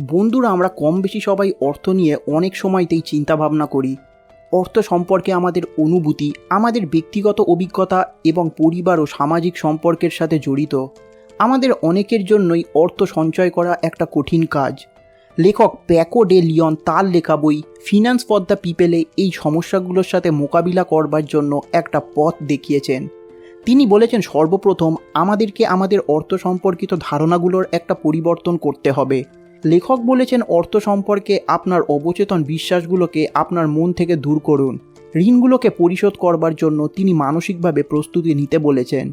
বন্ধুরা, আমরা কম বেশি সবাই অর্থ নিয়ে অনেক সময়তেই চিন্তা ভাবনা করি। অর্থ সম্পর্কে আমাদের অনুভূতি, আমাদের ব্যক্তিগত অভিজ্ঞতা এবং পরিবার ও সামাজিক সম্পর্কের সাথে জড়িত। আমাদের অনেকের জন্যই অর্থ সঞ্চয় করা একটা কঠিন কাজ। লেখক প্যাকো ডে লিয়ন তার লেখা বই, ফিনান্স ফর দ্য পিপেলে এই সমস্যাগুলোর সাথে মোকাবিলা করবার জন্য একটা পথ দেখিয়েছেন। তিনি বলেছেন, সর্বপ্রথম আমাদেরকে আমাদের অর্থ সম্পর্কিত ধারণাগুলোর একটা পরিবর্তন করতে হবে। লেখক বলেছেন অর্থ সম্পর্কে আপনার অবচেতন বিশ্বাসগুলোকে আপনার মন থেকে দূর করুন। ঋণগুলোকে পরিশোধ করবার জন্য তিনি মানসিকভাবে প্রস্তুতি নিতে বলেছেন।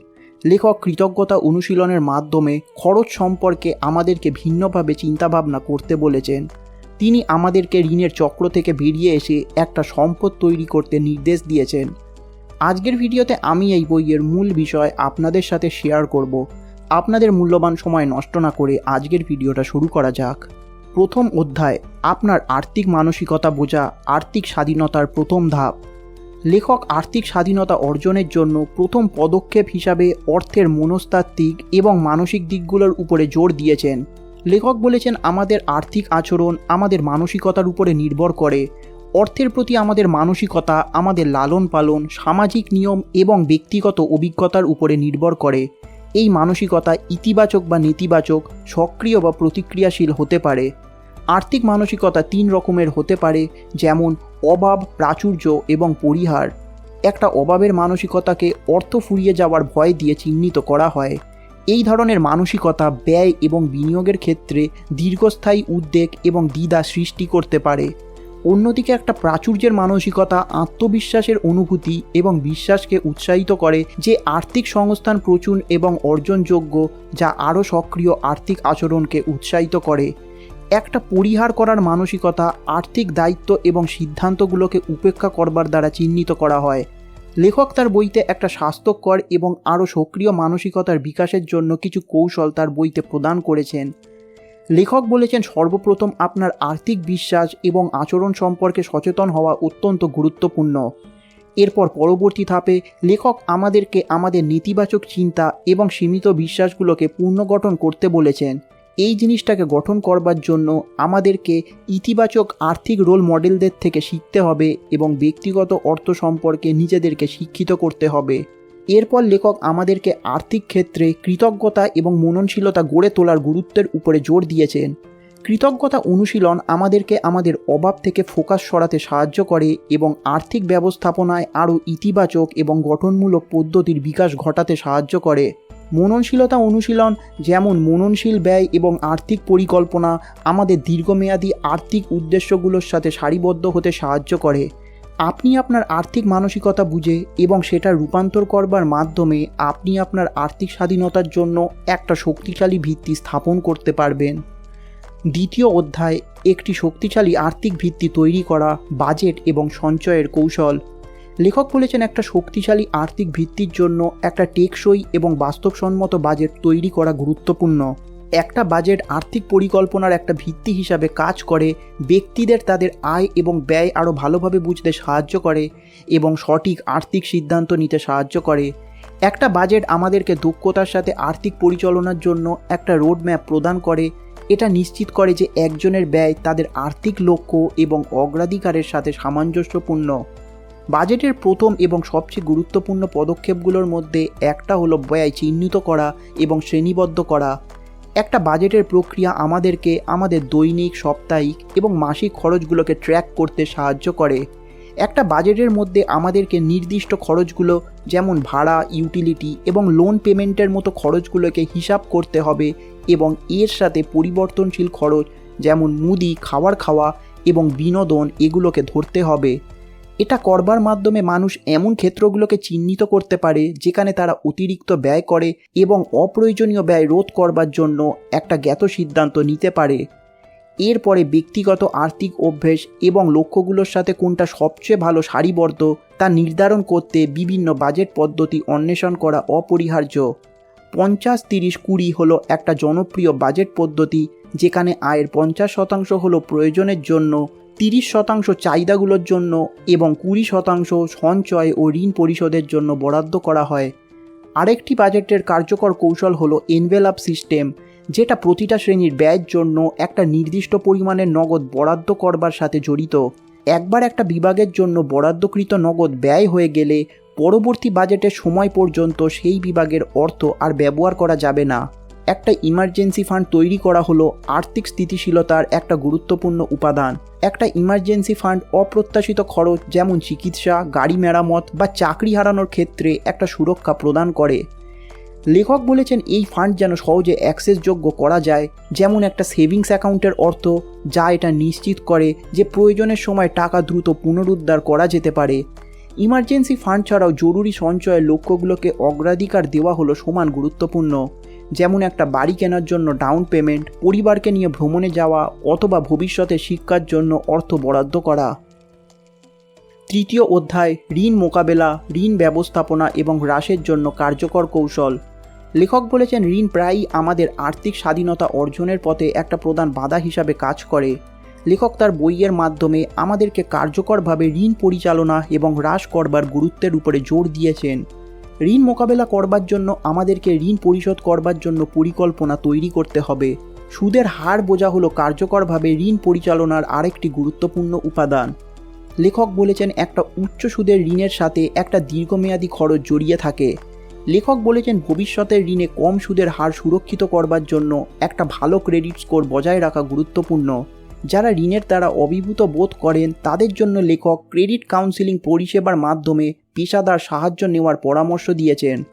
লেখক কৃতজ্ঞতা অনুশীলনের মাধ্যমে খরচ সম্পর্কে আমাদেরকে ভিন্নভাবে চিন্তাভাবনা করতে বলেছেন। তিনি আমাদেরকে ঋণের চক্র থেকে বেরিয়ে এসে একটা সম্পদ তৈরি করতে নির্দেশ দিয়েছেন। আজকের ভিডিওতে আমি এই বইয়ের মূল বিষয় আপনাদের সাথে শেয়ার করব। আপনাদের মূল্যবান সময় নষ্ট না করে আজকের ভিডিওটা শুরু করা যাক। প্রথম অধ্যায়, আপনার আর্থিক মানসিকতা বোঝা, আর্থিক স্বাধীনতার প্রথম ধাপ। লেখক আর্থিক স্বাধীনতা অর্জনের জন্য প্রথম পদক্ষেপ হিসাবে অর্থের মনস্তাত্ত্বিক এবং মানসিক দিকগুলোর উপরে জোর দিয়েছেন। লেখক বলেছেন, আমাদের আর্থিক আচরণ আমাদের মানসিকতার উপরে নির্ভর করে। অর্থের প্রতি আমাদের মানসিকতা, আমাদের লালন পালন সামাজিক নিয়ম এবং ব্যক্তিগত অভিজ্ঞতার উপরে নির্ভর করে। এই মানসিকতা ইতিবাচক বা নেতিবাচক, সক্রিয় বা প্রতিক্রিয়াশীল হতে পারে। আর্থিক মানসিকতা তিন রকমের হতে পারে, যেমন অভাব, প্রাচুর্য এবং পরিহার। একটা অভাবের মানসিকতাকে অর্থ ফুরিয়ে যাওয়ার ভয় দিয়ে চিহ্নিত করা হয়। এই ধরনের মানসিকতা ব্যয় এবং বিনিয়োগের ক্ষেত্রে দীর্ঘস্থায়ী উদ্বেগ এবং দ্বিধা সৃষ্টি করতে পারে। অন্যদিকে একটা প্রাচুর্যের মানসিকতা, আত্মবিশ্বাসের অনুভূতি এবং বিশ্বাসকে উৎসাহিত করে যে আর্থিক সংস্থান প্রচুর এবং অর্জনযোগ্য যা আরও সক্রিয় আর্থিক আচরণকে উৎসাহিত করে। একটা পরিহার করার মানসিকতা, আর্থিক দায়িত্ব এবং সিদ্ধান্তগুলোকে উপেক্ষা করবার দ্বারা চিহ্নিত করা হয়। লেখক তার বইতে একটা স্বাস্থ্যকর এবং আরও সক্রিয় মানসিকতার বিকাশের জন্য কিছু কৌশল তার বইতে প্রদান করেছেন। লেখক বলেছেন, সর্বপ্রথম আপনার আর্থিক বিশ্বাস এবং আচরণ সম্পর্কে সচেতন হওয়া অত্যন্ত গুরুত্বপূর্ণ। এরপর পরবর্তী ধাপে লেখক আমাদেরকে আমাদের নেতিবাচক চিন্তা এবং সীমিত বিশ্বাসগুলোকে পুনর্গঠন করতে বলেছেন। এই জিনিসটাকে গঠন করবার জন্য আমাদেরকে ইতিবাচক আর্থিক রোল মডেলদের থেকে শিখতে হবে এবং ব্যক্তিগত অর্থ সম্পর্কে নিজেদেরকে শিক্ষিত করতে হবে। এরপর লেখক আমাদেরকে আর্থিক ক্ষেত্রে কৃতজ্ঞতা এবং মননশীলতা গড়ে তোলার গুরুত্বের উপরে জোর দিয়েছেন। কৃতজ্ঞতা অনুশীলন আমাদেরকে আমাদের অভাব থেকে ফোকাস সরাতে সাহায্য করে এবং আর্থিক ব্যবস্থাপনায় আরও ইতিবাচক এবং গঠনমূলক পদ্ধতির বিকাশ ঘটাতে সাহায্য করে। মননশীলতা অনুশীলন যেমন মননশীল ব্যয় এবং আর্থিক পরিকল্পনা আমাদের দীর্ঘমেয়াদী আর্থিক উদ্দেশ্যগুলোর সাথে সারিবদ্ধ হতে সাহায্য করে। আপনি আপনার আর্থিক মানসিকতা বুঝে এবং সেটা রূপান্তর করবার মাধ্যমে আপনি আপনার আর্থিক স্বাধীনতার জন্য একটা শক্তিশালী ভিত্তি স্থাপন করতে পারবেন। দ্বিতীয় অধ্যায়, একটি শক্তিশালী আর্থিক ভিত্তি তৈরি করা, বাজেট এবং সঞ্চয়ের কৌশল। লেখক বলেছেন একটা শক্তিশালী আর্থিক ভিত্তির জন্য একটা টেকসই এবং বাস্তবসম্মত বাজেট তৈরি করা গুরুত্বপূর্ণ। একটা বাজেট আর্থিক পরিকল্পনার একটা ভিত্তি হিসাবে কাজ করে, ব্যক্তিদের তাদের আয় এবং ব্যয় আরও ভালোভাবে বুঝতে সাহায্য করে এবং সঠিক আর্থিক সিদ্ধান্ত নিতে সাহায্য করে। একটা বাজেট আমাদেরকে দক্ষতার সাথে আর্থিক পরিচালনার জন্য একটা রোডম্যাপ প্রদান করে। এটা নিশ্চিত করে যে একজনের ব্যয় তাদের আর্থিক লক্ষ্য এবং অগ্রাধিকারের সাথে সামঞ্জস্যপূর্ণ। বাজেটের প্রথম এবং সবচেয়ে গুরুত্বপূর্ণ পদক্ষেপগুলোর মধ্যে একটা হলো ব্যয় চিহ্নিত করা এবং শ্রেণীবদ্ধ করা। একটা বাজেটের প্রক্রিয়া আমাদেরকে আমাদের দৈনিক, সাপ্তাহিক এবং মাসিক খরচগুলোকে ট্র্যাক করতে সাহায্য করে। একটা বাজেটের মধ্যে আমাদেরকে নির্দিষ্ট খরচগুলো যেমন ভাড়া ইউটিলিটি এবং লোন পেমেন্টের মতো খরচগুলোকে হিসাব করতে হবে এবং এর সাথে পরিবর্তনশীল খরচ যেমন মুদি, খাবার খাওয়া এবং বিনোদন এগুলোকে ধরতে হবে। এটা করবার মাধ্যমে মানুষ এমন ক্ষেত্রগুলোকে চিহ্নিত করতে পারে, যেখানে তারা অতিরিক্ত ব্যয় করে এবং অপ্রয়োজনীয় ব্যয় রোধ করবার জন্য একটা জ্ঞাত সিদ্ধান্ত নিতে পারে। এরপরে ব্যক্তিগত আর্থিক অভ্যেস এবং লক্ষ্যগুলোর সাথে কোনটা সবচেয়ে ভালো সারিবদ্ধ, তা নির্ধারণ করতে বিভিন্ন বাজেট পদ্ধতি অন্বেষণ করা অপরিহার্য। পঞ্চাশ, তিরিশ, কুড়ি হলো একটা জনপ্রিয় বাজেট পদ্ধতি, যেখানে আয়ের পঞ্চাশ শতাংশ হলো প্রয়োজনের জন্য, তিরিশ শতাংশ চাহিদাগুলোর জন্য এবং কুড়ি শতাংশ সঞ্চয় ও ঋণ পরিশোধের জন্য বরাদ্দ করা হয়। আরেকটি বাজেটের কার্যকর কৌশল হলো এনভেলাপ সিস্টেম যেটা প্রতিটা শ্রেণির ব্যয়ের জন্য একটা নির্দিষ্ট পরিমাণের নগদ বরাদ্দ করবার সাথে জড়িত। একবার একটা বিভাগের জন্য বরাদ্দকৃত নগদ ব্যয় হয়ে গেলে পরবর্তী বাজেটের সময় পর্যন্ত সেই বিভাগের অর্থ আর ব্যবহার করা যাবে না। একটা ইমার্জেন্সি ফান্ড তৈরি করা হলো আর্থিক স্থিতিশীলতার একটা গুরুত্বপূর্ণ উপাদান। একটা ইমার্জেন্সি ফান্ড অপ্রত্যাশিত খরচ যেমন চিকিৎসা, গাড়ি মেরামত বা চাকরি হারানোর ক্ষেত্রে একটা সুরক্ষা প্রদান করে। লেখক বলেছেন এই ফান্ড যেন সহজে অ্যাক্সেসযোগ্য করা যায়, যেমন একটা সেভিংস অ্যাকাউন্টের অর্থ, যা এটা নিশ্চিত করে যে প্রয়োজনের সময় টাকা দ্রুত পুনরুদ্ধার করা যেতে পারে। ইমার্জেন্সি ফান্ড ছাড়াও জরুরি সঞ্চয়ের লক্ষ্যগুলোকে অগ্রাধিকার দেওয়া হলো সমান গুরুত্বপূর্ণ। যেমন একটা বাড়ি কেনার জন্য ডাউন পেমেন্ট, পরিবারকে নিয়ে ভ্রমণে যাওয়া অথবা ভবিষ্যতে শিক্ষার জন্য অর্থ বরাদ্দ করা। তৃতীয় অধ্যায়, ঋণ মোকাবেলা, ঋণ ব্যবস্থাপনা এবং হ্রাসের জন্য কার্যকর কৌশল। লেখক বলেছেন, ঋণ প্রায়ই আমাদের আর্থিক স্বাধীনতা অর্জনের পথে একটা প্রধান বাধা হিসাবে কাজ করে। লেখক তার বইয়ের মাধ্যমে আমাদেরকে কার্যকরভাবে ঋণ পরিচালনা এবং হ্রাস করবার গুরুত্বের উপরে জোর দিয়েছেন। ঋণ মোকাবেলা করবার জন্য আমাদেরকে ঋণ পরিশোধ করবার জন্য পরিকল্পনা তৈরি করতে হবে। সুদের হার বোঝা হলো কার্যকরভাবে ঋণ পরিচালনার আরেকটি গুরুত্বপূর্ণ উপাদান। লেখক বলেছেন, একটা উচ্চ সুদের ঋণের সাথে একটা দীর্ঘমেয়াদী খরচ জড়িয়ে থাকে। লেখক বলেছেন, ভবিষ্যতের ঋণে কম সুদের হার সুরক্ষিত করবার জন্য একটা ভালো ক্রেডিট স্কোর বজায় রাখা গুরুত্বপূর্ণ। যারা ঋণের দ্বারা অভিভূত বোধ করেন, তাদের জন্য লেখক ক্রেডিট কাউন্সিলিং পরিষেবার মাধ্যমে পেশাদার সাহায্য নেওয়ার পরামর্শ দিয়েছেন।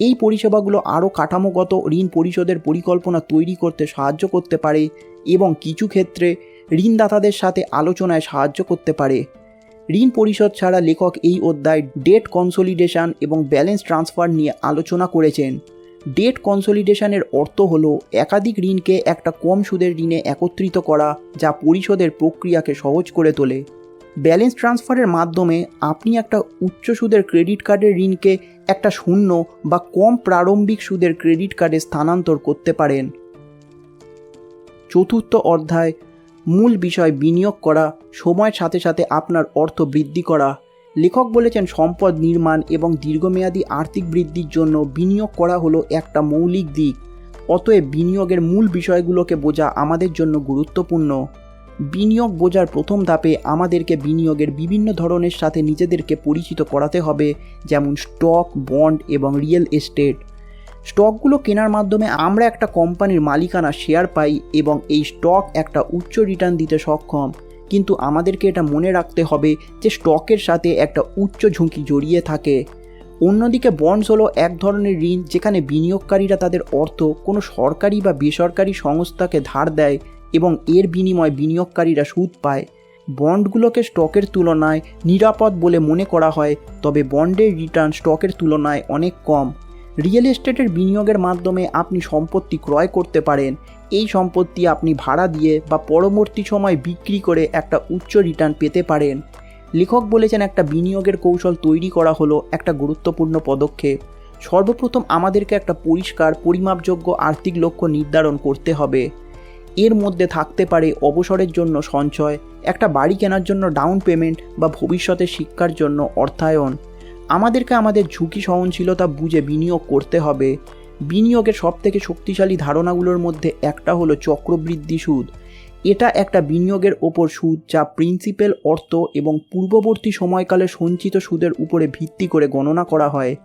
এই পরিষেবাগুলো আরও কাঠামোগত ঋণ পরিশোধের পরিকল্পনা তৈরি করতে সাহায্য করতে পারে এবং কিছু ক্ষেত্রে ঋণদাতাদের সাথে আলোচনায় সাহায্য করতে পারে। ঋণ পরিশোধ ছাড়া লেখক এই অধ্যায় ডেট কনসলিডেশন এবং ব্যালেন্স ট্রান্সফার নিয়ে আলোচনা করেছেন। ডেট কনসলিডেশনের অর্থ হল একাধিক ঋণকে একটা কম সুদের ঋণে একত্রিত করা যা পরিশোধের প্রক্রিয়াকে সহজ করে তোলে। ব্যালেন্স ট্রান্সফারের মাধ্যমে আপনি একটা উচ্চ সুদের ক্রেডিট কার্ডের ঋণকে একটা শূন্য বা কম প্রারম্ভিক সুদের ক্রেডিট কার্ডে স্থানান্তর করতে পারেন। চতুর্থ অধ্যায়, মূল বিষয় বিনিয়োগ করা, সময়ের সাথে সাথে আপনার অর্থ বৃদ্ধি করা। লেখক বলেছেন, সম্পদ নির্মাণ এবং দীর্ঘমেয়াদী আর্থিক বৃদ্ধির জন্য বিনিয়োগ করা হলো একটা মৌলিক দিক। অতএব বিনিয়োগের মূল বিষয়গুলোকে বোঝা আমাদের জন্য গুরুত্বপূর্ণ। বিনিয়োগ বোঝার প্রথম ধাপে আমাদেরকে বিনিয়োগের বিভিন্ন ধরনের সাথে নিজেদেরকে পরিচিত করাতে হবে, যেমন স্টক, বন্ড এবং রিয়েল এস্টেট। স্টকগুলো কেনার মাধ্যমে আমরা একটা কোম্পানির মালিকানা শেয়ার পাই এবং এই স্টক একটা উচ্চ রিটার্ন দিতে সক্ষম। কিন্তু আমাদেরকে এটা মনে রাখতে হবে যে স্টকের সাথে একটা উচ্চ ঝুঁকি জড়িয়ে থাকে। অন্যদিকে বন্ডস হলো এক ধরনের ঋণ যেখানে বিনিয়োগকারীরা তাদের অর্থ কোনো সরকারি বা বেসরকারি সংস্থাকে ধার দেয় এবং এর বিনিময়ে বিনিয়োগকারীরা সুদ পায়। বন্ডগুলোকে স্টকের তুলনায় নিরাপদ বলে মনে করা হয়, তবে বন্ডের রিটার্ন স্টকের তুলনায় অনেক কম। রিয়েল এস্টেটের বিনিয়োগের মাধ্যমে আপনি সম্পত্তি ক্রয় করতে পারেন এই সম্পত্তি আপনি ভাড়া দিয়ে বা পরবর্তী সময় বিক্রি করে একটা উচ্চ রিটার্ন পেতে পারেন। লেখক বলেছেন একটা বিনিয়োগের কৌশল তৈরি করা হলো একটা গুরুত্বপূর্ণ পদক্ষেপ। সর্বপ্রথম আমাদেরকে একটা পরিষ্কার, পরিমাপযোগ্য আর্থিক লক্ষ্য নির্ধারণ করতে হবে। এর মধ্যে থাকতে পারে অবসরের জন্য সঞ্চয়, একটা বাড়ি কেনার জন্য ডাউন পেমেন্ট বা ভবিষ্যতে শিক্ষার জন্য অর্থায়ন। আমাদেরকে আমাদের ঝুঁকি সহনশীলতা বুঝে বিনিয়োগ করতে হবে। বিনিয়োগের সবথেকে শক্তিশালী ধারণাগুলোর মধ্যে একটা হলো চক্রবৃদ্ধি সুদ। এটা একটা বিনিয়োগের ওপর সুদ যা প্রিন্সিপাল অর্থ এবং পূর্ববর্তী সময়কালে সঞ্চিত সুদের উপরে ভিত্তি করে গণনা করা হয়।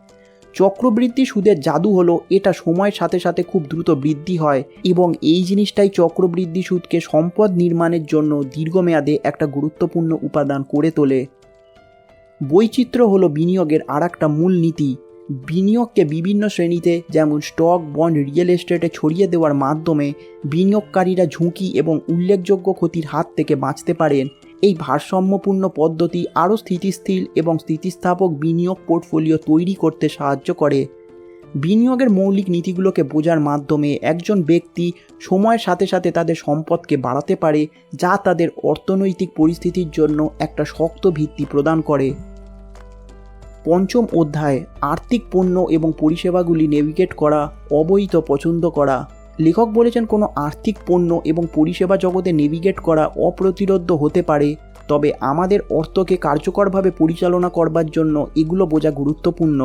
চক্রবৃদ্ধি সুদের জাদু হলো এটা সময়ের সাথে সাথে খুব দ্রুত বৃদ্ধি হয় এবং এই জিনিসটাই চক্রবৃদ্ধি সুদকে সম্পদ নির্মাণের জন্য দীর্ঘমেয়াদে একটা গুরুত্বপূর্ণ উপাদান করে তোলে। বৈচিত্র্য হলো বিনিয়োগের আর একটা মূল নীতি বিনিয়োগকে বিভিন্ন শ্রেণীতে, যেমন স্টক, বন্ড, রিয়েল এস্টেটে ছড়িয়ে দেওয়ার মাধ্যমে বিনিয়োগকারীরা ঝুঁকি এবং উল্লেখযোগ্য ক্ষতির হাত থেকে বাঁচতে পারেন। এই ভারসাম্যপূর্ণ পদ্ধতি আরও স্থিতিশীল এবং স্থিতিস্থাপক বিনিয়োগ পোর্টফোলিও তৈরি করতে সাহায্য করে। বিনিয়োগের মৌলিক নীতিগুলোকে বোঝার মাধ্যমে একজন ব্যক্তি সময়ের সাথে সাথে তাদের সম্পদকে বাড়াতে পারে, যা তাদের অর্থনৈতিক পরিস্থিতির জন্য একটা শক্ত ভিত্তি প্রদান করে। পঞ্চম অধ্যায় আর্থিক পণ্য এবং পরিষেবাগুলি নেভিগেট করা অবৈধ পছন্দ করা। লেখক বলেছেন, কোনো আর্থিক পণ্য এবং পরিষেবা জগতে নেভিগেট করা অপ্রতিরোধ্য হতে পারে, তবে আমাদের অর্থকে কার্যকরভাবে পরিচালনা করবার জন্য এগুলো বোঝা গুরুত্বপূর্ণ।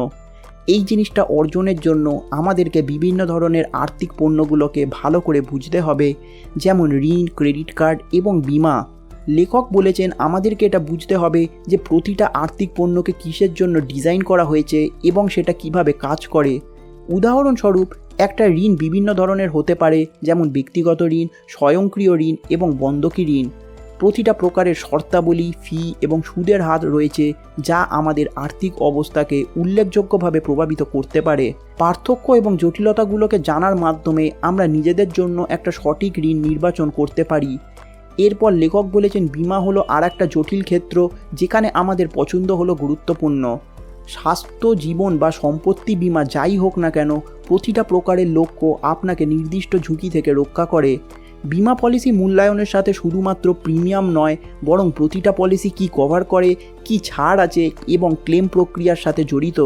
এই জিনিসটা অর্জনের জন্য আমাদেরকে বিভিন্ন ধরনের আর্থিক পণ্যগুলোকে ভালো করে বুঝতে হবে, যেমন ঋণ ক্রেডিট কার্ড এবং বিমা। লেখক বলেছেন, আমাদেরকে এটা বুঝতে হবে যে প্রতিটা আর্থিক পণ্যকে কিসের জন্য ডিজাইন করা হয়েছে এবং সেটা কীভাবে কাজ করে। উদাহরণস্বরূপ, একটা ঋণ বিভিন্ন ধরনের হতে পারে, যেমন ব্যক্তিগত ঋণ, স্বয়ংক্রিয় ঋণ এবং বন্ধকি ঋণ। প্রতিটা প্রকারের শর্তাবলী, ফি এবং সুদের হার রয়েছে যা আমাদের আর্থিক অবস্থাকে উল্লেখযোগ্যভাবে প্রভাবিত করতে পারে। পার্থক্য এবং জটিলতাগুলোকে জানার মাধ্যমে আমরা নিজেদের জন্য একটা সঠিক ঋণ নির্বাচন করতে পারি। এরপর লেখক বলেছেন, বিমা হলো আর একটা জটিল ক্ষেত্র যেখানে আমাদের পছন্দ হলো গুরুত্বপূর্ণ। স্বাস্থ্য, জীবন বা সম্পত্তি বিমা যাই হোক না কেন, প্রতিটা প্রকারের লক্ষ্য আপনাকে নির্দিষ্ট ঝুঁকি থেকে রক্ষা করে। বিমা পলিসি মূল্যায়নের সাথে শুধুমাত্র প্রিমিয়াম নয়, বরং প্রতিটা পলিসি কি কভার করে, কি ছাড় আছে এবং ক্লেম প্রক্রিয়ার সাথে জড়িত।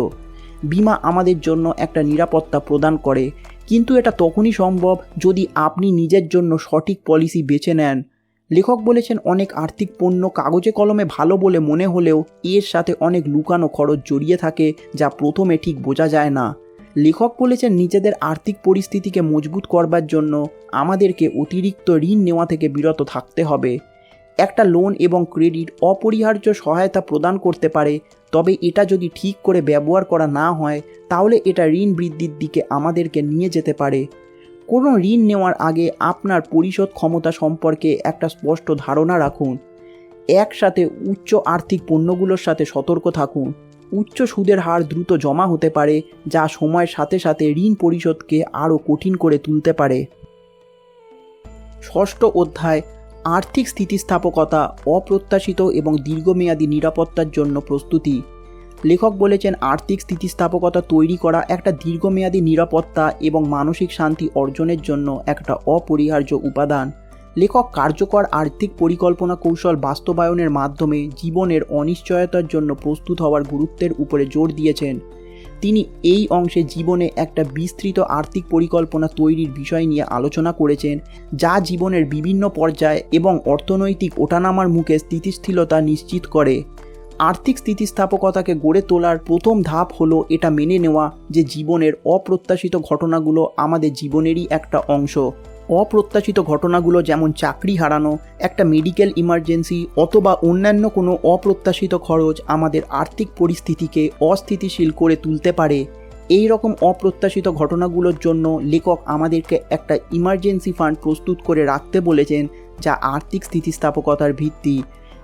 বিমা আমাদের জন্য একটা নিরাপত্তা প্রদান করে। কিন্তু এটা তখনই সম্ভব যদি আপনি নিজের জন্য সঠিক পলিসি বেছে নেন। লেখক বলেছেন, অনেক আর্থিক পণ্য কাগজে কলমে ভালো বলে মনে হলেও এর সাথে অনেক লুকানো খরচ জড়িয়ে থাকে, যা প্রথমে ঠিক বোঝা যায় না। লেখক বলেছেন, নিজেদের আর্থিক পরিস্থিতিকে মজবুত করবার জন্য আমাদেরকে অতিরিক্ত ঋণ নেওয়া থেকে বিরত থাকতে হবে। একটা লোন এবং ক্রেডিট অপরিহার্য সহায়তা প্রদান করতে পারে, তবে এটা যদি ঠিক করে ব্যবহার করা না হয়, তাহলে এটা ঋণ বৃদ্ধির দিকে আমাদেরকে নিয়ে যেতে পারে। কোনো ঋণ নেওয়ার আগে আপনার পরিশোধ ক্ষমতা সম্পর্কে একটা স্পষ্ট ধারণা রাখুন। একসাথে উচ্চ আর্থিক পণ্যগুলোর সাথে সতর্ক থাকুন। উচ্চ সুদের হার দ্রুত জমা হতে পারে, যা সময়ের সাথে সাথে ঋণ পরিশোধকে আরও কঠিন করে তুলতে পারে। ষষ্ঠ অধ্যায়, আর্থিক স্থিতিস্থাপকতা, অপ্রত্যাশিত এবং দীর্ঘমেয়াদী নিরাপত্তার জন্য প্রস্তুতি। লেখক বলেছেন, আর্থিক স্থিতিস্থাপকতা তৈরি করা একটা দীর্ঘমেয়াদী নিরাপত্তা এবং মানসিক শান্তি অর্জনের জন্য একটা অপরিহার্য উপাদান। লেখক, কার্যকর আর্থিক পরিকল্পনা কৌশল বাস্তবায়নের মাধ্যমে জীবনের অনিশ্চয়তার জন্য প্রস্তুত হওয়ার গুরুত্বের উপরে জোর দিয়েছেন। তিনি এই অংশে জীবনে একটা বিস্তৃত আর্থিক পরিকল্পনা তৈরির বিষয় নিয়ে আলোচনা করেছেন, যা জীবনের বিভিন্ন পর্যায় এবং অর্থনৈতিক ওঠানামার মুখে স্থিতিশীলতা নিশ্চিত করে। আর্থিক স্থিতিস্থাপকতাকে গড়ে তোলার প্রথম ধাপ হলো এটা মেনে নেওয়া যে জীবনের অপ্রত্যাশিত ঘটনাগুলো আমাদের জীবনেরই একটা অংশ। অপ্রত্যাশিত ঘটনাগুলো যেমন চাকরি হারানো, একটা মেডিকেল ইমার্জেন্সি অথবা অন্যান্য কোনো অপ্রত্যাশিত খরচ আমাদের আর্থিক পরিস্থিতিকে অস্থিতিশীল করে তুলতে পারে। এই রকম অপ্রত্যাশিত ঘটনাগুলোর জন্য লেখক আমাদেরকে একটা ইমার্জেন্সি ফান্ড প্রস্তুত করে রাখতে বলেছেন যা আর্থিক স্থিতিস্থাপকতার ভিত্তি।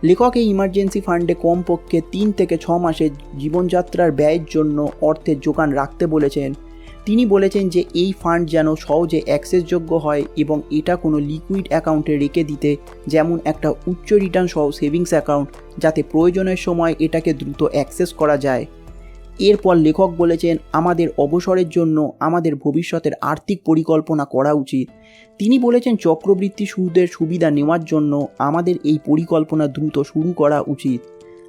লেখক এই ইমার্জেন্সি ফান্ডে কমপক্ষে তিন থেকে ছ মাসের জীবনযাত্রার ব্যয়ের জন্য অর্থের যোগান রাখতে বলেছেন। তিনি বলেছেন যে এই ফান্ড যেন সহজে অ্যাক্সেসযোগ্য হয় এবং এটা কোনো লিকুইড অ্যাকাউন্টে রেখে দিতে, যেমন একটা উচ্চ রিটার্ন সহ সেভিংস অ্যাকাউন্ট যাতে প্রয়োজনের সময় এটাকে দ্রুত অ্যাক্সেস করা যায়। এরপর লেখক বলেছেন, আমাদের অবসরের জন্য আমাদের ভবিষ্যতের আর্থিক পরিকল্পনা করা উচিত। তিনি বলেছেন, চক্রবৃত্তি সুদের সুবিধা নেওয়ার জন্য আমাদের এই পরিকল্পনা দ্রুত শুরু করা উচিত।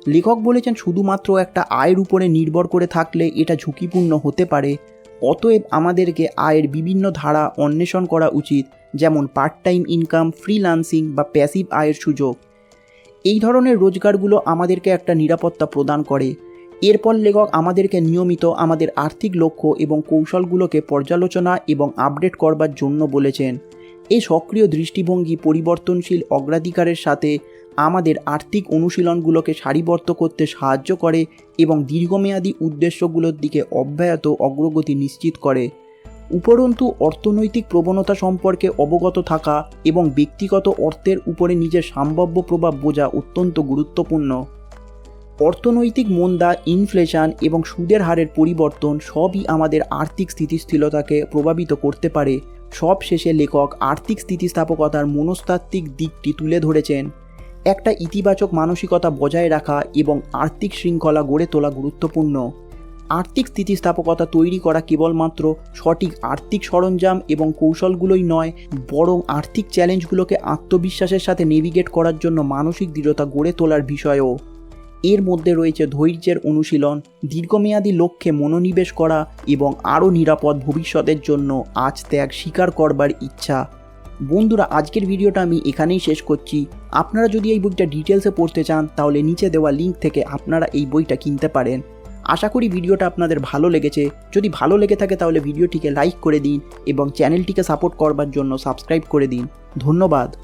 লেখক বলেছেন, শুধুমাত্র একটা আয়ের উপরে নির্ভর করে থাকলে এটা ঝুঁকিপূর্ণ হতে পারে। অতএব আমাদেরকে আয়ের বিভিন্ন ধারা অন্বেষণ করা উচিত, যেমন পার্ট টাইম ইনকাম ফ্রিলান্সিং বা প্যাসিভ আয়ের সুযোগ। এই ধরনের রোজগারগুলো আমাদেরকে একটা নিরাপত্তা প্রদান করে। এরপর লেখক আমাদেরকে নিয়মিত আমাদের আর্থিক লক্ষ্য এবং কৌশলগুলোকে পর্যালোচনা এবং আপডেট করবার জন্য বলেছেন। এই সক্রিয় দৃষ্টিভঙ্গি পরিবর্তনশীল অগ্রাধিকারের সাথে আমাদের আর্থিক অনুশীলনগুলোকে সারিবদ্ধ করতে সাহায্য করে এবং দীর্ঘমেয়াদী উদ্দেশ্যগুলোর দিকে অব্যাহত অগ্রগতি নিশ্চিত করে। উপরন্তু, অর্থনৈতিক প্রবণতা সম্পর্কে অবগত থাকা এবং ব্যক্তিগত অর্থের উপরে নিজের সম্ভাব্য প্রভাব বোঝা অত্যন্ত গুরুত্বপূর্ণ। অর্থনৈতিক মন্দা ইনফ্লেশন এবং সুদের হারের পরিবর্তন সবই আমাদের আর্থিক স্থিতিশীলতাকে প্রভাবিত করতে পারে। সব শেষে লেখক আর্থিক স্থিতিস্থাপকতার মনস্তাত্ত্বিক দিকটি তুলে ধরেছেন। একটা ইতিবাচক মানসিকতা বজায় রাখা এবং আর্থিক শৃঙ্খলা গড়ে তোলা গুরুত্বপূর্ণ। আর্থিক স্থিতিস্থাপকতা তৈরি করা কেবলমাত্র সঠিক আর্থিক সরঞ্জাম এবং কৌশলগুলোই নয়, বরং আর্থিক চ্যালেঞ্জগুলোকে আত্মবিশ্বাসের সাথে নেভিগেট করার জন্য মানসিক দৃঢ়তা গড়ে তোলার বিষয়ও। এর মধ্যে রয়েছে ধৈর্যের অনুশীলন, দীর্ঘমেয়াদী লক্ষ্যে মনোনিবেশ করা এবং আরও নিরাপদ ভবিষ্যতের জন্য আজ ত্যাগ স্বীকার করবার ইচ্ছা। বন্ধুরা, আজকের ভিডিওটা আমি এখানেই শেষ করছি। আপনারা যদি এই বইটা ডিটেলসে পড়তে চান, তাহলে নিচে দেওয়া লিঙ্ক থেকে আপনারা এই বইটা কিনতে পারেন। আশা করি ভিডিওটা আপনাদের ভালো লেগেছে। যদি ভালো লেগে থাকে, তাহলে ভিডিওটিকে লাইক করে দিন এবং চ্যানেলটিকে সাপোর্ট করবার জন্য সাবস্ক্রাইব করে দিন। ধন্যবাদ।